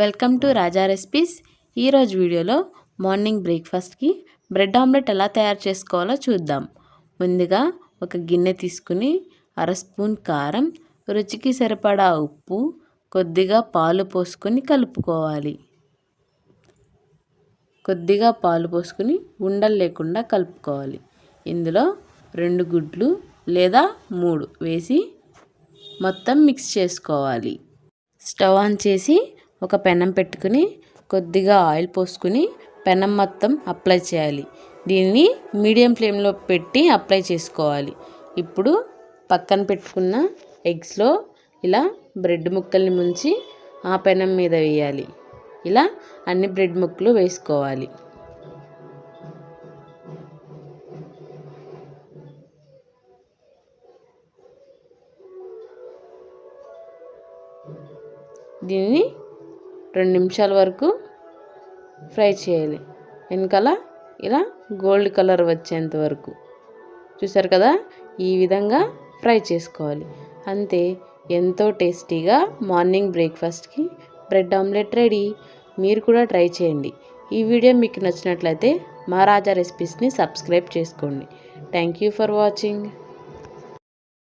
Welcome to Raja recipes. ఈరోజు వీడియోలో morning బ్రేక్ఫాస్ట్కి బ్రెడ్ ఆమ్లెట్ ఎలా తయారు చేసుకోవాలో చూద్దాం. ముందుగా ఒక గిన్నె తీసుకుని అర స్పూన్ కారం రుచికి సరిపడా ఉప్పు కొద్దిగా పాలు పోసుకొని కలుపుకోవాలి. కొద్దిగా పాలు పోసుకుని ఉండలు లేకుండా కలుపుకోవాలి. ఇందులో రెండు గుడ్లు లేదా మూడు వేసి మొత్తం మిక్స్ చేసుకోవాలి. స్టవ్ ఆన్ చేసి ఒక పెనం పెట్టుకుని కొద్దిగా ఆయిల్ పోసుకుని పెనం మొత్తం అప్లై చేయాలి. దీన్ని మీడియం ఫ్లేమ్లో పెట్టి అప్లై చేసుకోవాలి. ఇప్పుడు పక్కన పెట్టుకున్న ఎగ్స్లో ఇలా బ్రెడ్ ముక్కల్ని ముంచి ఆ పెనం మీద వేయాలి. ఇలా అన్ని బ్రెడ్ ముక్కలు వేసుకోవాలి. దీన్ని రెండు నిమిషాల వరకు ఫ్రై చేయాలి. వెనకాల ఇలా గోల్డ్ కలర్ వచ్చేంత వరకు. చూసారు కదా? ఈ విధంగా ఫ్రై చేసుకోవాలి. అంతే ఎంతో టేస్టీగా మార్నింగ్ బ్రేక్ఫాస్ట్కి బ్రెడ్ ఆమ్లెట్ రెడీ. మీరు కూడా ట్రై చేయండి. ఈ వీడియో మీకు నచ్చినట్లయితే మా రాజా రెసిపీస్ని సబ్స్క్రైబ్ చేసుకోండి. Thank you for watching.